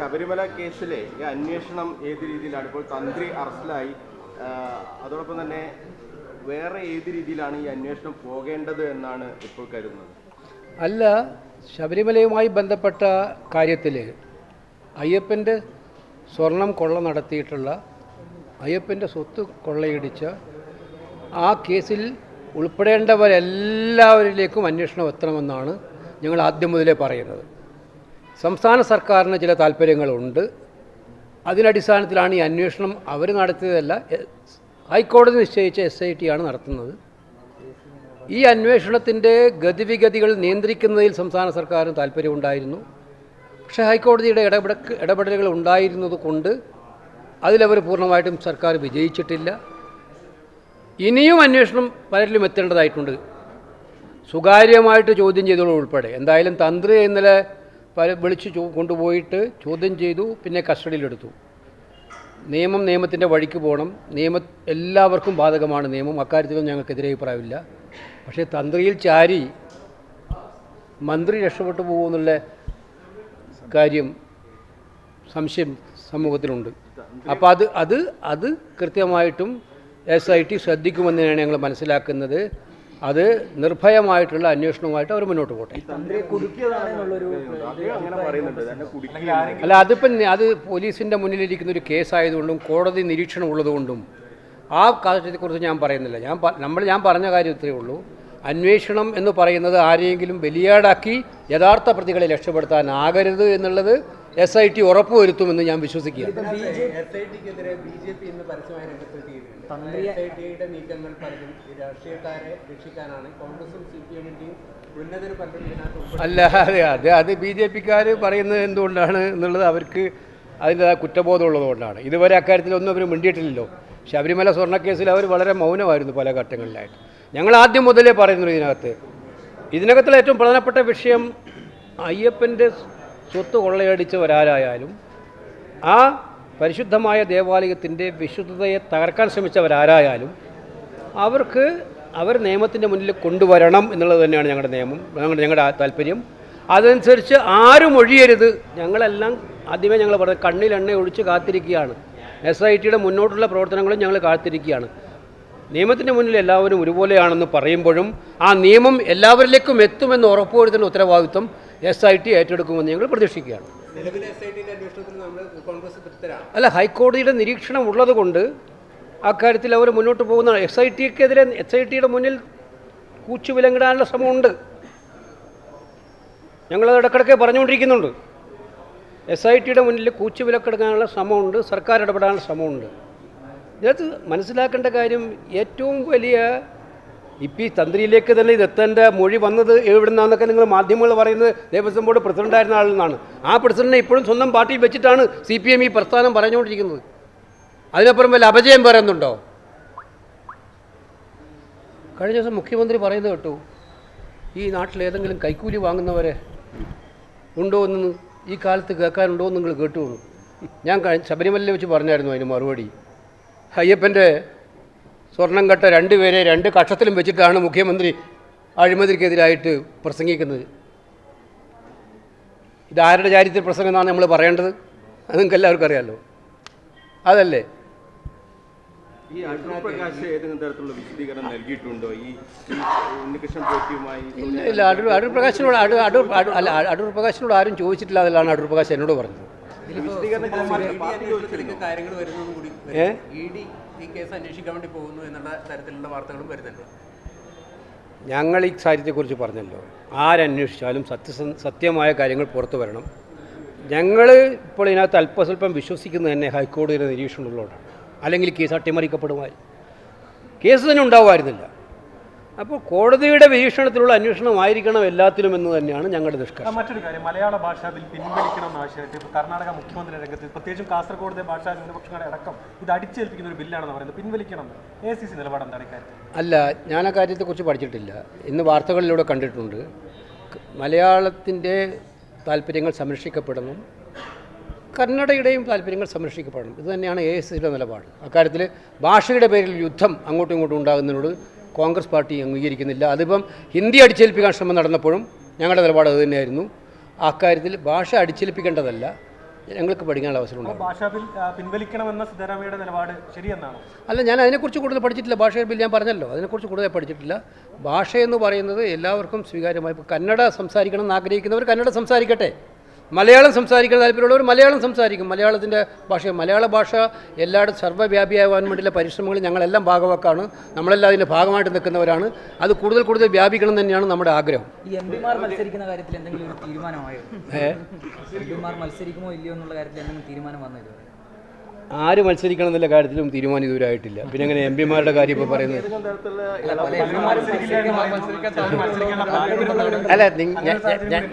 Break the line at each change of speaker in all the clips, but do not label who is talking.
ശബരിമല കേസിലെ ഈ അന്വേഷണം ഏത് രീതിയിലാണ്? ഇപ്പോൾ തന്ത്രി അറസ്റ്റിലായി. അതോടൊപ്പം തന്നെ വേറെ ഏത് രീതിയിലാണ് ഈ അന്വേഷണം പോകേണ്ടത് എന്നാണ് ഇപ്പോൾ കരുതുന്നത്?
അല്ല ശബരിമലയുമായി ബന്ധപ്പെട്ട കാര്യത്തിൽ അയ്യപ്പന്റെ സ്വർണം കൊള്ള നടത്തിയിട്ടുള്ള അയ്യപ്പന്റെ സ്വത്ത് കൊള്ളയടിച്ച ആ കേസിൽ ഉൾപ്പെടേണ്ടവരെല്ലാവരിലേക്കും അന്വേഷണം എത്തണമെന്നാണ് ഞങ്ങൾ ആദ്യം മുതലേ പറയുന്നത്. സംസ്ഥാന സർക്കാരിന് ചില താല്പര്യങ്ങളുണ്ട് അതിനടിസ്ഥാനത്തിലാണ് ഈ അന്വേഷണം അവർ നടത്തിയതല്ല. ഹൈക്കോടതി നിശ്ചയിച്ച എസ് ഐ ടി ആണ് നടത്തുന്നത്. ഈ അന്വേഷണത്തിന്റെ ഗതിവിഗതികൾ നിയന്ത്രിക്കുന്നതിൽ സംസ്ഥാന സർക്കാരിന് താല്പര്യമുണ്ടായിരുന്നു പക്ഷേ ഹൈക്കോടതിയുടെ ഇടപെട ഇടപെടലുകൾ ഉണ്ടായിരുന്നത് കൊണ്ട് അതിലവർ പൂർണമായിട്ടും സർക്കാർ വിജയിച്ചിട്ടില്ല. ഇനിയും അന്വേഷണം പലരിലും എത്തേണ്ടതായിട്ടുണ്ട്. സുതാര്യമായിട്ട് ചോദ്യം ചെയ്തോളൂ ഉൾപ്പെടെ. എന്തായാലും തന്ത്രി ഇന്നലെ വിളിച്ച് കൊണ്ടുപോയിട്ട് ചോദ്യം ചെയ്തു പിന്നെ കസ്റ്റഡിയിലെടുത്തു. നിയമം നിയമത്തിന്റെ വഴിക്ക് പോകണം. നിയമ എല്ലാവർക്കും ബാധകമാണ് നിയമം. അക്കാര്യത്തിലും ഞങ്ങൾക്കെതിരെ അഭിപ്രായമില്ല. പക്ഷേ തന്ത്രിയിൽ ചാരി മന്ത്രി രക്ഷപ്പെട്ടു പോകുമെന്നുള്ള കാര്യം സംശയം സമൂഹത്തിലുണ്ട്. അപ്പോൾ അത് അത് അത് കൃത്യമായിട്ടും എസ് ഐ ടി ശ്രദ്ധിക്കുമെന്ന് തന്നെയാണ് ഞങ്ങൾ മനസ്സിലാക്കുന്നത്. അത് നിർഭയമായിട്ടുള്ള അന്വേഷണവുമായിട്ട് അവർ മുന്നോട്ട് പോട്ടെ.
അദ്ദേഹം അങ്ങനെ പറയുന്നുണ്ട്. തന്നെ കുടുക്കി
അല്ല അതിപ്പം അത് പോലീസിന്റെ മുന്നിലിരിക്കുന്ന ഒരു കേസായതുകൊണ്ടും കോടതി നിരീക്ഷണം ഉള്ളതുകൊണ്ടും ആ കാര്യത്തെക്കുറിച്ച് ഞാൻ പറയുന്നില്ല. ഞാൻ നമ്മൾ ഞാൻ പറഞ്ഞ കാര്യം ഇത്രയേ ഉള്ളൂ. അന്വേഷണം എന്ന് പറയുന്നത് ആരെയെങ്കിലും ബലിയാടാക്കി യഥാർത്ഥ പ്രതികളെ രക്ഷപ്പെടുത്താനാകരുത് എന്നുള്ളത് എസ് ഐ ടി ഉറപ്പുവരുത്തുമെന്ന് ഞാൻ വിശ്വസിക്കുകയാണ്.
ടിയുടെ നീക്കങ്ങൾ പലതും രാഷ്ട്രീയക്കാരെ രക്ഷിക്കാനാണ്. കോൺഗ്രസും സി പി എമ്മിന്റെയും
അല്ല അതെ അതെ അത് ബി ജെ പിക്കാർ പറയുന്നത് എന്തുകൊണ്ടാണ് എന്നുള്ളത് അവർക്ക് അതിന്റെ കുറ്റബോധം ഉള്ളതുകൊണ്ടാണ് ഇതുവരെ അക്കാര്യത്തിലൊന്നും അവർ മിണ്ടിയിട്ടില്ലല്ലോ. ശബരിമല സ്വർണക്കേസിൽ അവർ വളരെ മൗനമായിരുന്നു പല ഘട്ടങ്ങളിലായിട്ട്. ഞങ്ങൾ ആദ്യം മുതലേ പറയുന്നു ഇതിനകത്ത് ഇതിനകത്തുള്ള ഏറ്റവും പ്രധാനപ്പെട്ട വിഷയം അയ്യപ്പന്റെ സ്വത്ത് കൊള്ളയടിച്ചവരാരായാലും ആ പരിശുദ്ധമായ ദേവാലയത്തിന്റെ വിശുദ്ധതയെ തകർക്കാൻ ശ്രമിച്ചവരാരായാലും അവർക്ക് അവർ നിയമത്തിന്റെ മുന്നിൽ കൊണ്ടുവരണം എന്നുള്ളത് തന്നെയാണ് ഞങ്ങളുടെ നിയമം ഞങ്ങളുടെ ഞങ്ങളുടെ താല്പര്യം. അതനുസരിച്ച് ആരും ഒഴിയരുത്. ഞങ്ങളെല്ലാം ആദ്യമേ ഞങ്ങൾ പറഞ്ഞത് കണ്ണിൽ എണ്ണ ഒഴിച്ച് കാത്തിരിക്കുകയാണ്. എസ് ഐ ടിയുടെ മുന്നോട്ടുള്ള പ്രവർത്തനങ്ങളും ഞങ്ങൾ കാത്തിരിക്കുകയാണ്. നിയമത്തിന്റെ മുന്നിൽ എല്ലാവരും ഒരുപോലെയാണെന്ന് പറയുമ്പോഴും ആ നിയമം എല്ലാവരിലേക്കും എത്തുമെന്ന് ഉറപ്പുവരുത്തുന്ന ഉത്തരവാദിത്വം എസ് ഐ ടി ഏറ്റെടുക്കുമെന്ന് ഞങ്ങൾ പ്രതീക്ഷിക്കുകയാണ്. അല്ല ഹൈക്കോടതിയുടെ നിരീക്ഷണം ഉള്ളത് കൊണ്ട് അക്കാര്യത്തിൽ അവർ മുന്നോട്ട് പോകുന്ന എസ് ഐ ടിക്കെതിരെ എസ് ഐ ടിയുടെ മുന്നിൽ കൂച്ചു വിലങ്ങിടാനുള്ള ശ്രമമുണ്ട്. ഞങ്ങളത് ഇടക്കിടക്കെ പറഞ്ഞുകൊണ്ടിരിക്കുന്നുണ്ട്. എസ് ഐ ടിയുടെ മുന്നിൽ കൂച്ചു വിലക്കെടുക്കാനുള്ള ശ്രമമുണ്ട് സർക്കാർ ഇടപെടാനുള്ള ശ്രമമുണ്ട്. ഇതിനകത്ത് മനസ്സിലാക്കേണ്ട കാര്യം ഏറ്റവും വലിയ ഇപ്പം ഈ തന്ത്രിയിലേക്ക് തന്നെ എത്തേണ്ട മൊഴി വന്നത് എവിടെ നിന്നാന്നൊക്കെ നിങ്ങൾ മാധ്യമങ്ങൾ പറയുന്നത് ദേവസ്വം ബോർഡ് പ്രസിഡന്റായിരുന്ന ആളിൽ നിന്നാണ്. ആ പ്രസിഡന്റിനെ ഇപ്പോഴും സ്വന്തം പാർട്ടിയിൽ വെച്ചിട്ടാണ് സി പി എം ഈ പ്രസ്ഥാനം പറഞ്ഞുകൊണ്ടിരിക്കുന്നത്. അതിനപ്പുറം വല്ല അപജയം പറയുന്നുണ്ടോ? കഴിഞ്ഞ ദിവസം മുഖ്യമന്ത്രി പറയുന്നത് കേട്ടു. ഈ നാട്ടിൽ ഏതെങ്കിലും കൈക്കൂലി വാങ്ങുന്നവരെ ഉണ്ടോ എന്ന് ഈ കാലത്ത് കേൾക്കാനുണ്ടോ എന്ന് നിങ്ങൾ കേട്ടു ഞാൻ ശബരിമലയിൽ വെച്ച് പറഞ്ഞായിരുന്നു അതിന് മറുപടി. അയ്യപ്പന്റെ സ്വർണം കട്ട രണ്ടുപേരെ രണ്ട് കക്ഷത്തിലും വെച്ചിട്ടാണ് മുഖ്യമന്ത്രി അഴിമതിക്കെതിരായിട്ട് പ്രസംഗിക്കുന്നത്. ഇതാരുടെ ചാരിത്ര പ്രസംഗം എന്നാണ് നമ്മൾ പറയേണ്ടത്? അത് നിങ്ങൾക്ക് എല്ലാവർക്കും അറിയാമല്ലോ അതല്ലേ?
ഈ അടൂർ പ്രകാശ് ഏതെങ്കിലും തരത്തിലുള്ള വിശദീകരണം നൽകിയിട്ടുണ്ടോ? ഈ ഈ ഉണ്ണികൃഷ്ണൻ പോറ്റിയുമായി
ഇല്ല ഇല്ല അടൂർ അടൂർ പ്രകാശിനോട് അടൂർ അല്ല അടൂർ പ്രകാശിനോട് ആരും ചോദിച്ചിട്ടില്ല അതിലാണ് അടൂർ പ്രകാശ് എന്നോട് പറഞ്ഞത്. ഏ?
ഈ കേസ് അന്വേഷിക്കാൻ വേണ്ടി പോകുന്നു എന്നുള്ള തരത്തിലുള്ള വാർത്തകളും വരുന്നുണ്ട്.
ഞങ്ങൾ ഈ കാര്യത്തെക്കുറിച്ച് പറഞ്ഞല്ലോ. ആരന്വേഷിച്ചാലും സത്യസ സത്യമായ കാര്യങ്ങൾ പുറത്തു വരണം. ഞങ്ങൾ ഇപ്പോൾ ഇതിനകത്ത് അല്പസ്വല്പം വിശ്വസിക്കുന്നത് തന്നെ ഹൈക്കോടതിയുടെ നിരീക്ഷണമുള്ളതുകൊണ്ടാണ്. അല്ലെങ്കിൽ കേസ് അട്ടിമറിക്കപ്പെടുമായിരുന്നു. കേസ് തന്നെ ഉണ്ടാവുമായിരുന്നില്ല. അപ്പോൾ കോടതിയുടെ വീക്ഷണത്തിലുള്ള അന്വേഷണമായിരിക്കണം എല്ലാത്തിലും എന്ന് തന്നെയാണ് ഞങ്ങളുടെ നിഷ്കർഷം
മറ്റൊരു കാര്യം മലയാള ഭാഷാ ബിൽ പിൻവലിക്കണം എന്ന് ആവശ്യമായിട്ട് ഇപ്പോൾ കർണാടക മുഖ്യമന്ത്രി രംഗത്ത് പ്രത്യേകിച്ചും കാസർഗോഡിലെ ഭാഷാ ന്യൂനപക്ഷങ്ങളുടെ അടക്കം ഇത് അടിച്ചേൽപ്പിക്കുന്ന ഒരു ബില്ലാണെന്ന് പറയുന്നത് പിൻവലിക്കണം എ സി സി നിലപാട് എന്താണ് ഇക്കാര്യത്തിൽ
അല്ല ഞാൻ ആ കാര്യത്തെക്കുറിച്ച് പഠിച്ചിട്ടില്ല. ഇന്ന് വാർത്തകളിലൂടെ കണ്ടിട്ടുണ്ട്. മലയാളത്തിന്റെ താല്പര്യങ്ങൾ സംരക്ഷിക്കപ്പെടണം. കന്നഡയുടെയും താല്പര്യങ്ങൾ സംരക്ഷിക്കപ്പെടണം. ഇതുതന്നെയാണ് എ എസ് സിയുടെ നിലപാട്. അക്കാര്യത്തിൽ ഭാഷയുടെ പേരിൽ യുദ്ധം അങ്ങോട്ടും ഇങ്ങോട്ടും ഉണ്ടാകുന്നതിനോട് കോൺഗ്രസ് പാർട്ടി അംഗീകരിക്കുന്നില്ല. അതിപ്പം ഹിന്ദി അടിച്ചേൽപ്പിക്കാൻ ശ്രമം നടന്നപ്പോഴും ഞങ്ങളുടെ നിലപാട് അത് തന്നെയായിരുന്നു. അക്കാര്യത്തിൽ ഭാഷ അടിച്ചേൽപ്പിക്കേണ്ടതല്ല. ഞങ്ങൾക്ക് പഠിക്കാനുള്ള അവസരം
അപ്പോൾ
ഉണ്ടാകും
ഭാഷാ ബിൽ പിൻവലിക്കണമെന്ന സിദ്ധരാമയ്യയുടെ നിലപാട് ശരിയെന്നാണോ?
അല്ല ഞാൻ അതിനെക്കുറിച്ച് കൂടുതൽ പഠിച്ചിട്ടില്ല. ഭാഷാ ബിൽ ഞാൻ പറഞ്ഞല്ലോ. അതിനെക്കുറിച്ച് കൂടുതൽ പഠിച്ചിട്ടില്ല. ഭാഷയെന്ന് പറയുന്നത് എല്ലാവർക്കും സ്വീകാര്യമായി. ഇപ്പോൾ കന്നഡ സംസാരിക്കണം എന്ന് ആഗ്രഹിക്കുന്നവർ കന്നഡ സംസാരിക്കട്ടെ. മലയാളം സംസാരിക്കാൻ താല്പര്യമുള്ളവർ മലയാളം സംസാരിക്കും. മലയാളത്തിന്റെ ഭാഷ മലയാള ഭാഷ എല്ലായിടും സർവവ്യാപിയാവാൻ വേണ്ടിയുള്ള പരിശ്രമങ്ങൾ ഞങ്ങളെല്ലാം ഭാഗവാക്കാണ്. നമ്മളെല്ലാം അതിന്റെ ഭാഗമായിട്ട് നിൽക്കുന്നവരാണ്. അത് കൂടുതൽ കൂടുതൽ വ്യാപിക്കണം തന്നെയാണ് നമ്മുടെ ആഗ്രഹം.
ഈ എം പിമാർ മത്സരിക്കുന്ന കാര്യത്തിൽ എന്തെങ്കിലും ഒരു തീരുമാനമായോ?
ഏ?
എം പിമാർ മത്സരിക്കുമോ ഇല്ലയോ എന്നുള്ള കാര്യത്തിൽ എന്തെങ്കിലും തീരുമാനം
ആര് മത്സരിക്കണം എന്നുള്ള കാര്യത്തിലും തീരുമാനം ഇതുവരെ ആയിട്ടില്ല. പിന്നെ അങ്ങനെ എം പിമാരുടെ കാര്യം ഇപ്പോൾ പറയുന്നത്? അല്ല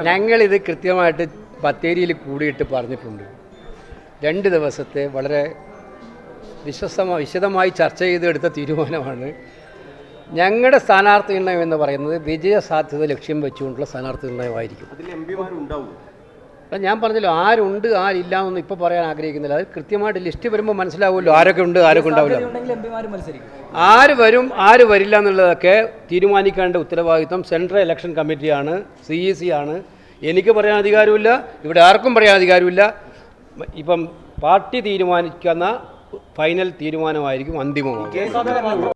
ഞങ്ങളിത് കൃത്യമായിട്ട് ബത്തേരിയിൽ കൂടിയിട്ട് പറഞ്ഞിട്ടുണ്ട്. രണ്ട് ദിവസത്തെ വളരെ വിശ്വസമായി വിശദമായി ചർച്ച ചെയ്തെടുത്ത തീരുമാനമാണ്. ഞങ്ങളുടെ സ്ഥാനാർത്ഥി നിർണയം എന്ന് പറയുന്നത് വിജയ സാധ്യത ലക്ഷ്യം വെച്ചുകൊണ്ടുള്ള സ്ഥാനാർത്ഥി നിർണയമായിരിക്കും.
അതിൽ എം പിമാരുണ്ടാവും
അപ്പം ഞാൻ പറഞ്ഞല്ലോ ആരുണ്ട് ആരില്ല എന്നൊന്നും ഇപ്പോൾ പറയാൻ ആഗ്രഹിക്കുന്നില്ല. അത് കൃത്യമായിട്ട് ലിസ്റ്റ് വരുമ്പോൾ മനസ്സിലാവുമല്ലോ ആരൊക്കെ ഉണ്ട് ആരൊക്കെ ഉണ്ടാവില്ല. ആര് വരും ആര് വരില്ല എന്നുള്ളതൊക്കെ തീരുമാനിക്കേണ്ട ഉത്തരവാദിത്വം സെൻട്രൽ ഇലക്ഷൻ കമ്മിറ്റിയാണ് സി ഇ സി ആണ്. എനിക്ക് പറയാൻ അധികാരമില്ല ഇവിടെ ആർക്കും പറയാൻ അധികാരമില്ല. ഇപ്പം പാർട്ടി തീരുമാനിക്കുന്ന ഫൈനൽ തീരുമാനമായിരിക്കും അന്തിമമാകും.